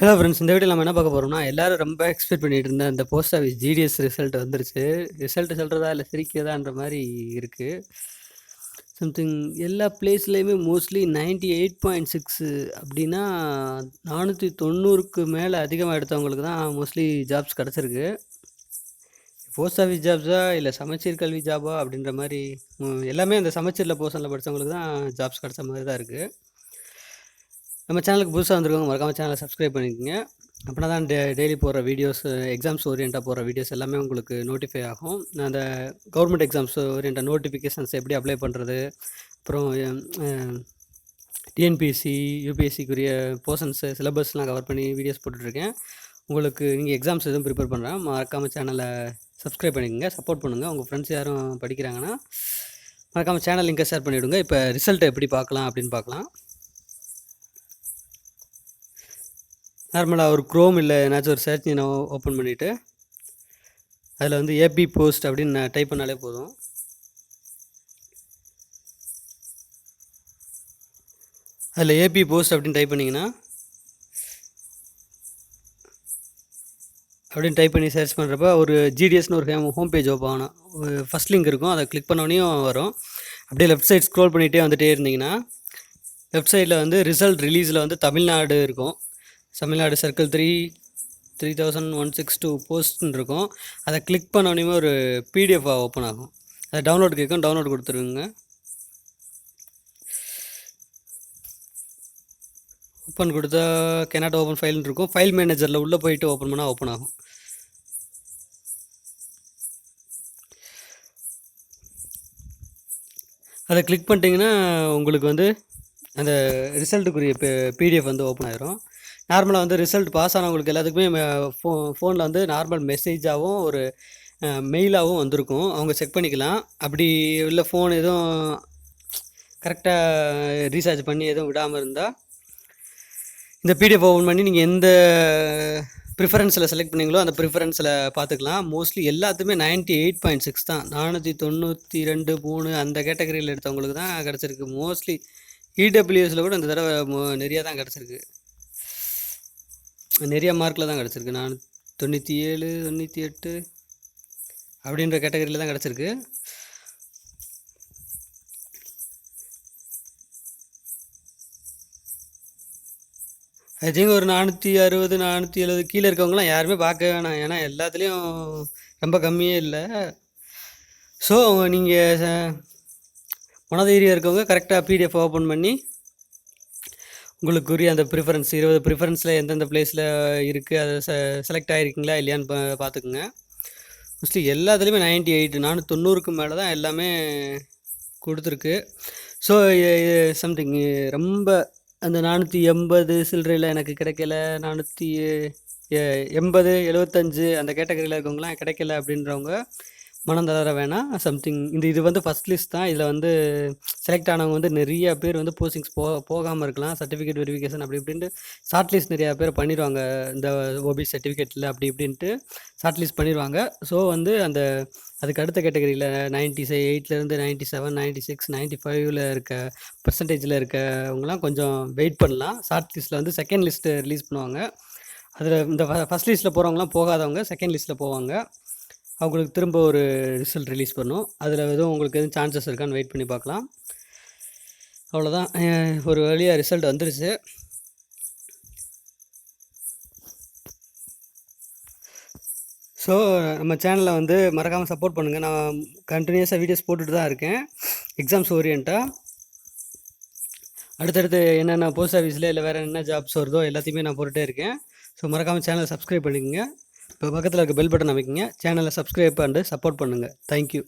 Hello friends இந்த video நம்ம என்ன பார்க்க போகிறோம்னா எல்லாரும் ரொம்ப எக்ஸ்பெக்ட் பண்ணிட்டு இருந்த அந்த போஸ்ட் ஆஃபீஸ் ஜிடிஎஸ் ரிசல்ட் வந்துருச்சு. ரிசல்ட் சொல்கிறதா இல்லை சிரிக்கிறதான்ற மாதிரி இருக்குது சம்திங் எல்லா பிளேஸ்லேயுமே mostly ninety eight point six அப்படின்னா நானூற்றி தொண்ணூறுக்கு மேலே அதிகமாக எடுத்தவங்களுக்கு தான் மோஸ்ட்லி ஜாப்ஸ் கிடச்சிருக்கு. போஸ்ட் ஆஃபீஸ் ஜாப்ஸா இல்லை சமச்சீர் கல்வி ஜாபா அப்படின்ற மாதிரி எல்லாமே அந்த சமச்சீரில் போர்ஷனில் படித்தவங்களுக்கு தான் ஜாப்ஸ் கிடச்ச மாதிரி தான் இருக்குது நம்ம சேனலுக்கு புதுசாக வந்திருக்கவங்க மறக்காமல் சேனலை சப்ஸ்கிரைப் பண்ணிக்கோங்க. அப்படின்னா தான் டே டெய்லி போடுற வீடியோஸ் எக்ஸாம்ஸ் ஓரியண்டாக போகிற வீடியோஸ் எல்லாமே உங்களுக்கு நோட்டிஃபை ஆகும். அந்த கவர்மெண்ட் எக்ஸாம்ஸ் ஓரியண்டாக நோட்டிஃபிகேஷன்ஸ் எப்படி அப்ளை பண்ணுறது அப்புறம் டிஎன்பிஎஸ்சி யூபிஎஸ்சிக்குரிய போர்ஷன்ஸு சிலபஸ்லாம் கவர் பண்ணி வீடியோஸ் போட்டுட்ருக்கேன். உங்களுக்கு நீங்கள் எக்ஸாம்ஸ் எதுவும் ப்ரிப்பேர் பண்ணுறேன் மறக்காமல் சேனலை சப்ஸ்கிரைப் பண்ணிக்கோங்க சப்போர்ட் பண்ணுங்கள் உங்கள் ஃப்ரெண்ட்ஸ் யாரும் படிக்கிறாங்கன்னா மறக்காமல் சேனல் லிங்கை ஷேர் பண்ணிவிடுங்க இப்போ ரிசல்ட்டை எப்படி பார்க்கலாம் அப்படின்னு பார்க்கலாம். நார்மலாக ஒரு க்ரோம் இல்லை ஏதாச்சும் ஒரு சர்ச் நான் ஓப்பன் பண்ணிவிட்டு அதில் வந்து ஏபி போஸ்ட் அப்படின்னு நான் டைப் பண்ணாலே போதும். அதில் ஏபி போஸ்ட் அப்படின்னு டைப் பண்ணிங்கன்னா அப்படின்னு டைப் பண்ணி சர்ச் பண்ணுறப்ப ஒரு ஜிடிஎஸ்னு ஒரு ஹோம் பேஜ் ஓப்பன் ஆகணும். ஃபஸ்ட் லிங்க் இருக்கும் அதை கிளிக் பண்ணோடனையும் வரும். அப்படியே லெஃப்ட் சைட் ஸ்க்ரோல் பண்ணிகிட்டே வந்துட்டே இருந்தீங்கன்னா லெஃப்ட் சைடில் வந்து ரிசல்ட் ரிலீஸில் வந்து தமிழ்நாடு இருக்கும். Tamil Nadu circle three three thousand one six two போஸ்ட்னு இருக்கும் அதை கிளிக் பண்ணோடனே ஒரு பிடிஎஃப் ஓப்பன் ஆகும். அதை டவுன்லோட் கேட்கும் டவுன்லோட் கொடுத்துருங்க. ஓப்பன் கொடுத்தா கெனாட் ஓப்பன் ஃபைல்னு இருக்கும் ஃபைல் மேனேஜரில் உள்ளே போயிட்டு ஓப்பன் பண்ணால் ஓப்பன் ஆகும். அதை கிளிக் பண்ணிட்டீங்கன்னா உங்களுக்கு வந்து அந்த ரிசல்ட்டுக்குரிய பிடிஎஃப் வந்து ஓப்பன் ஆயிரும். நார்மலாக வந்து ரிசல்ட் பாஸ் ஆனவங்களுக்கு எல்லாத்துக்குமே ஃபோ ஃபோனில் வந்து நார்மல் மெசேஜாகவும் ஒரு மெயிலாகவும் வந்திருக்கும். அவங்க செக் பண்ணிக்கலாம். அப்படி இல்லை ஃபோன் எதுவும் கரெக்டாக ரீசார்ஜ் பண்ணி எதுவும் விடாமல் இருந்தால் இந்த பிடிஎஃப் ஓப்பன் பண்ணி நீங்கள் எந்த ப்ரிஃபரன்ஸில் செலக்ட் பண்ணீங்களோ அந்த ப்ரிஃபரன்ஸில் பார்த்துக்கலாம். மோஸ்ட்லி எல்லாத்துமே நைன்ட்டி எயிட் பாயிண்ட் சிக்ஸ் தான். நானூற்றி தொண்ணூற்றி ரெண்டு மூணு அந்த கேட்டகரியில் எடுத்தவங்களுக்கு தான் கிடச்சிருக்கு. மோஸ்ட்லி இடபிள்யூஎஸில் கூட இந்த தடவை மோ- நிறையா தான் கிடச்சிருக்கு. நிறைய மார்க்கில் தான் கிடச்சிருக்கு. நான் தொண்ணூற்றி ஏழு தொண்ணூற்றி எட்டு அப்படின்ற கேட்டகரியில் தான் கிடச்சிருக்கு. ஐ திங்க் ஒரு நானூற்றி அறுபது நானூற்றி எழுபது கீழே இருக்கவங்களாம் யாருமே பார்க்க வேணாம். ஏன்னா எல்லாத்துலேயும் ரொம்ப கம்மியே இல்லை. ஸோ நீங்கள் மனதைரியம் இருக்கவங்க கரெக்டாக பிடிஎஃப் ஓப்பன் பண்ணி உங்களுக்குரிய அந்த ப்ரிஃபரன்ஸ் இருபது ப்ரிஃபரன்ஸில் எந்தெந்த பிளேஸில் இருக்குது அதை செ செலக்ட் ஆகிருக்கீங்களா இல்லையான்னு பா பார்த்துக்குங்க மோஸ்ட்லி எல்லாத்துலேயுமே நைன்ட்டி எயிட் நானூற்றி தொண்ணூறுக்கு மேலே தான் எல்லாமே கொடுத்துருக்கு. ஸோ சம்திங் ரொம்ப அந்த நானூற்றி எண்பது சில்லறையில் எனக்கு கிடைக்கல நானூற்றி எண்பது எழுபத்தஞ்சு அந்த கேட்டகரியில் இருக்கவங்களாம் கிடைக்கல அப்படின்றவங்க மனம் தளர வேணாம் சம்திங் இந்த இது வந்து ஃபஸ்ட் லிஸ்ட் தான். இதில் வந்து செலக்ட் ஆனவங்க வந்து நிறைய பேர் வந்து போஸ்டிங்ஸ் போ போகாமல் இருக்கலாம். சர்டிஃபிகேட் வெரிஃபிகேஷன் அப்படி இப்படின்ட்டு ஷார்ட் லிஸ்ட் நிறையா பேர் பண்ணிடுவாங்க இந்த ஓபி சர்டிஃபிகேட்டில் அப்படி இப்படின்ட்டு ஷார்ட் லிஸ்ட் பண்ணிடுவாங்க ஸோ வந்து அந்த அதுக்கு அடுத்த கேட்டகரியில் ninety எயிட்லேருந்து ninety seven ninety six ninety ஃபைவ்ல இருக்க பர்சன்டேஜில் இருக்கவங்களாம் கொஞ்சம் வெயிட் பண்ணலாம். ஷார்ட் லிஸ்ட்டில் வந்து செகண்ட் லிஸ்ட்டு ரிலீஸ் பண்ணுவாங்க. அதில் இந்த ஃபஸ்ட் லிஸ்ட்டில் போகிறவங்களாம் போகாதவங்க செகண்ட் லிஸ்ட்டில் போவாங்க. அவங்களுக்கு திரும்ப ஒரு ரிசல்ட் ரிலீஸ் பண்ணும். அதில் எதுவும் உங்களுக்கு எதுவும் சான்சஸ் இருக்கான்னு வெயிட் பண்ணி பார்க்கலாம். அவ்வளோதான் ஒரு வழியாக ரிசல்ட் வந்துருச்சு. ஸோ நம்ம சேனலை வந்து மறக்காமல் சப்போர்ட் பண்ணுங்கள் நான் கண்டினியூஸாக வீடியோஸ் போட்டுட்டு தான் இருக்கேன். எக்ஸாம்ஸ் ஓரியண்ட்டாக அடுத்தடுத்து என்னென்ன போஸ்ட் ஆஃபீஸில் இல்லை வேறு என்ன ஜாப்ஸ் வருதோ எல்லாத்தையுமே நான் போட்டுகிட்டே இருக்கேன். ஸோ மறக்காமல் சேனலை சப்ஸ்கிரைப் பண்ணிக்கோங்க. இப்போ பக்கத்தில் இருக்க பெல் பட்டன் அமைக்குங்க. சேனலை சப்ஸ்கிரைப் பண்ணிட்டு சப்போர்ட் பண்ணுங்கள் தேங்க்யூ